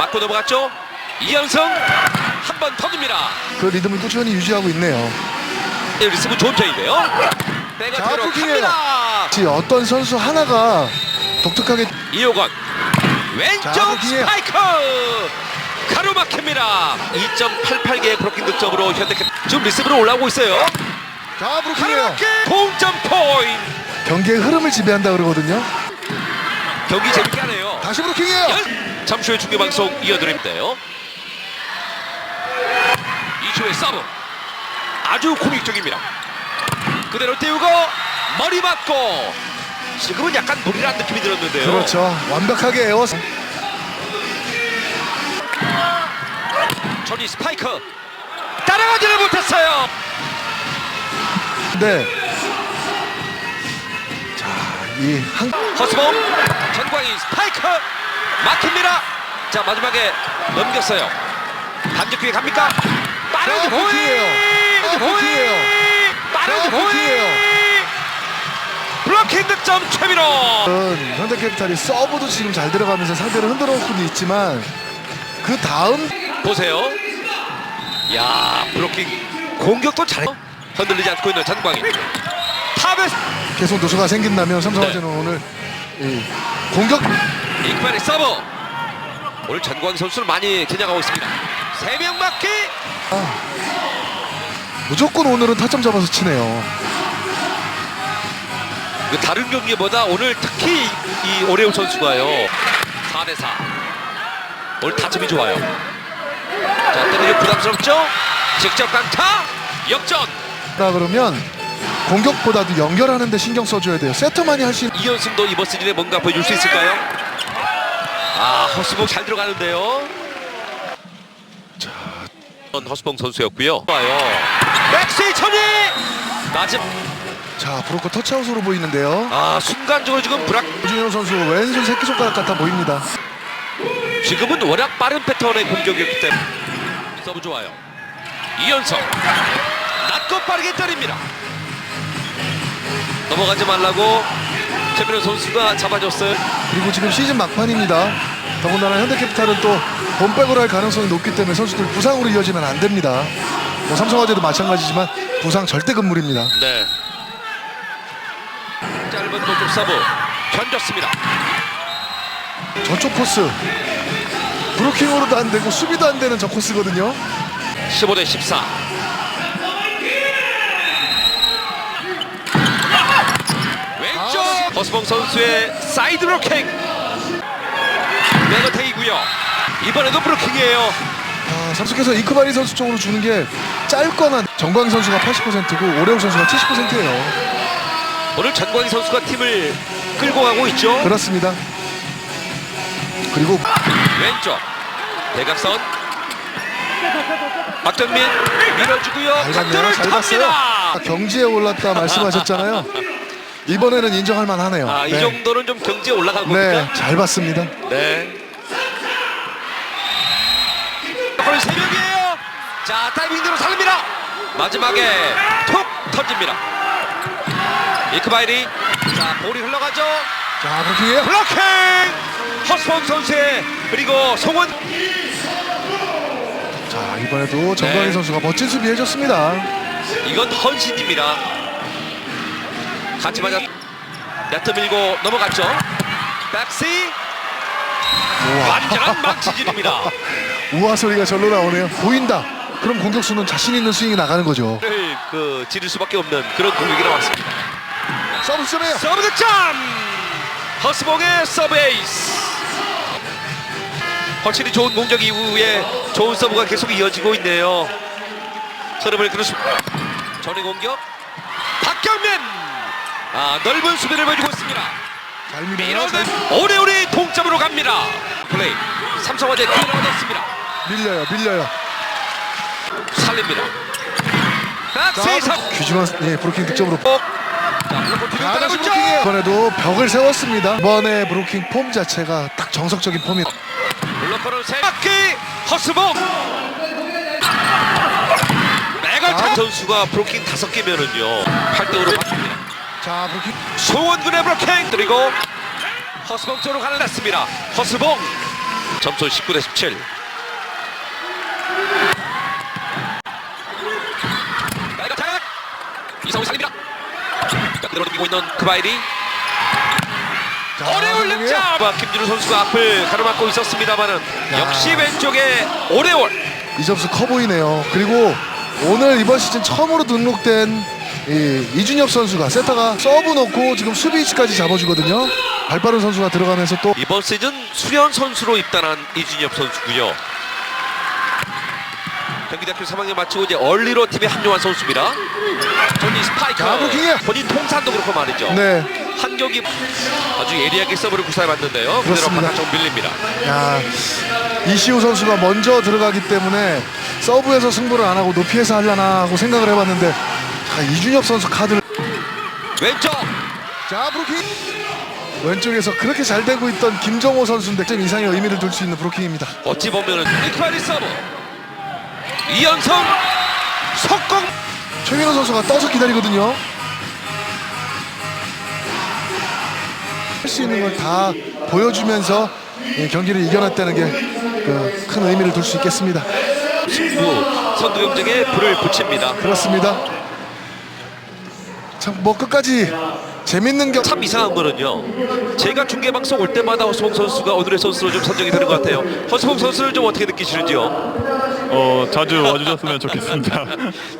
맞고 넘어갔죠. 이현승 한번 터집니다. 그 리듬을 꾸준히 유지하고 있네요. 네, 리스브 좋은 편인데요. 자, 백어택으로 푸킹이에요. 갑니다. 혹시 어떤 선수 하나가 독특하게 이호건 왼쪽. 스파이크 가로막힙니다. 2.88개의 브로킹 득점으로 현대캐 지금 리스브로 올라오고 있어요. 자 브루킹이에요. 가로막기 동점 포인트. 경기의 흐름을 지배한다 그러거든요. 경기 재밌게 하네요. 다시 브루킹이에요. 연- 잠시 후에 중계 방송 이어드립니다요. 이주의 서브 아주 공격적입니다. 그대로 띄우고 머리 맞고 지금은 약간 무리란 느낌이 들었는데요. 그렇죠. 완벽하게 에워. 전이 스파이크 따라가지를 못했어요. 네. 자 이 한 허스봉 전광희 스파이크 막힙니다. 자 마지막에 넘겼어요. 반격 기회 갑니까? 빠르지 자, 호이! 푸킹이에요. 자, 푸킹이에요. 빠르지 자, 푸킹이에요. 호이! 블로킹 득점 최민호. 현대캐피탈이 서브도 지금 잘 들어가면서 상대를 흔들어놓고 있지만 그 다음 보세요. 야 블로킹 공격도 잘해. 흔들리지 않고 있는 전광희. 탑에 계속 노수가 생긴다면 삼성화재는 네. 오늘 이 공격 이크만의 서브. 오늘 전광희 선수를 많이 겨냥하고 있습니다. 세 명 맞기. 무조건 오늘은 타점 잡아서 치네요. 그 다른 경기보다 오늘 특히 이 오레오 선수가요 4대 4 오늘 타점이 좋아요 자 때리기 부담스럽죠 직접 강타 역전 다 그러면 공격보다도 연결하는 데 신경 써줘야 돼요. 세트만이 할수 있는 이현승도 이번 시즌에 뭔가 보여줄 수 있을까요 아 허스봉 잘 들어가는데요. 자 허스봉 선수였고요. 좋아요. 백스이 천이! 낮은 자 브로커 터치아웃으로 보이는데요. 아 순간적으로 지금 브락 오준영 선수 왼손 새끼손가락 같아 보입니다. 지금은 워낙 빠른 패턴의 공격이었기 때문에 서브 좋아요. 이연성. 낮고 빠르게 때립니다. 넘어가지 말라고 최민호 선수가 잡아줬어요. 그리고 지금 시즌 막판입니다. 더군다나 현대캐피탈은 또 봄백으로 할 가능성이 높기 때문에 선수들 부상으로 이어지면 안 됩니다. 뭐 삼성화재도 마찬가지지만 부상 절대 금물입니다. 네 짧은 도쪽 서브 견뎠습니다 저쪽 코스 브로킹으로도 안 되고 수비도 안 되는 저 코스거든요. 15 대 14 왼쪽 아, 허스봉 선수의 사이드 브로킹 백어택이고요 이번에도 브로킹이에요 아, 삼성에서 이크바리 선수 쪽으로 주는 게 짧거나 정광희 선수가 80%고 오레오 선수가 70%예요. 오늘 전광희 선수가 팀을 끌고 가고 있죠. 그렇습니다. 그리고 왼쪽 대각선 박정민 밀어주고요. 잘. 각도를 잘 봤어요. 탑니다. 아, 경지에 올랐다 말씀하셨잖아요. 이번에는 인정할 만하네요. 아, 이 네. 정도는 좀 경지에 올라간 네, 겁니까? 잘 봤습니다. 네. 거의 새벽이에요. 자, 타이밍대로 살립니다. 마지막에 톡 던집니다. 이크바이리. 자, 볼이 흘러가죠. 자, 브로킹이에요. 블로킹! 허스봉 선수의 그리고 송원 자, 이번에도 정광희 네. 선수가 멋진 수비 해줬습니다. 이건 헌신입니다. 같이 맞아 네트 밀고 넘어갔죠. 백시 우와. 완전한 망치질입니다. 우와 소리가 절로 나오네요. 보인다. 그럼 공격수는 자신 있는 스윙이 나가는 거죠. 를그 지를 수밖에 없는 그런 공격이 나왔습니다. 서브스네요. 서브 득점! 허스봉의 서브 에이스. 확실히 좋은 공격 이후에 좋은 서브가 계속 이어지고 있네요. 흐름을 그렇습니다. 전의 공격 박경민 아 넓은 수비를 보여주고 있습니다. 잘 밀어요. 오래오래 동점으로 갑니다. 플레이 삼성화재 얻었습니다. 밀려요. 밀려요. 살립니다. 자, 박세이석 규중한 예, 브로킹 득점으로. 자, 따라고 다시 있죠. 이번에도 벽을 세웠습니다. 이번에 브로킹 폼 자체가 딱 정석적인 폼이 블로커는 세 바퀴! 허스봉! 메갈탄 선수가 브로킹 다섯 개면은요 8대5로 바뀝니다. 자, 브로킹. 송원근의 브로킹! 그리고 허스봉 쪽으로 가는 냈습니다. 허스봉! 점수 19 대 17. 나이가 작 이성우 살립니다. 자, 그대로 넘기고 있는 그바일이 성공이에요. 득점. 김준우 선수가 앞을 가로막고 있었습니다만은 역시 왼쪽에 오레올. 이 점수 커 보이네요. 그리고 오늘 이번 시즌 처음으로 등록된 이 이준엽 선수가 세터가 서브 넣고 지금 수비 위치까지 잡아주거든요. 발빠른 선수가 들어가면서 또 이번 시즌 수련 선수로 입단한 이준엽 선수고요. 경기대학교 3학년 마치고 이제 얼리로 팀에 합류한 선수입니다. 전이 스파이커. 자, 브로킹이에요. 본인 통산도 그렇고 말이죠. 네, 한 경기 아주 예리하게 서브를 구사해봤는데요. 그대로 그렇습니다. 바깥쪽 밀립니다. 야 이시우 선수가 먼저 들어가기 때문에 서브에서 승부를 안 하고 높이에서 하려나 하고 생각을 해봤는데 자, 이준엽 선수 카드를 왼쪽 자 브로킹 왼쪽에서 그렇게 잘 되고 있던 김정호 선수인데 좀 이상의 의미를 둘 수 있는 브로킹입니다. 어찌 보면은 이크라리 서브 이연성 석공 최민호 선수가 떠서 기다리거든요. 할 수 있는 걸 다 보여주면서 이 경기를 이겨냈다는 게그큰 의미를 둘 수 있겠습니다. 승부 선두 경쟁에 불을 붙입니다. 그렇습니다. 참 뭐 끝까지 재밌는 경. 참 이상한 거는요. 제가 중계 방송 올 때마다 허수봉 선수가 오늘의 선수로 좀 선정이 되는 것 같아요. 허수봉 선수를 좀 어떻게 느끼시는지요? 어, 자주 와주셨으면 좋겠습니다.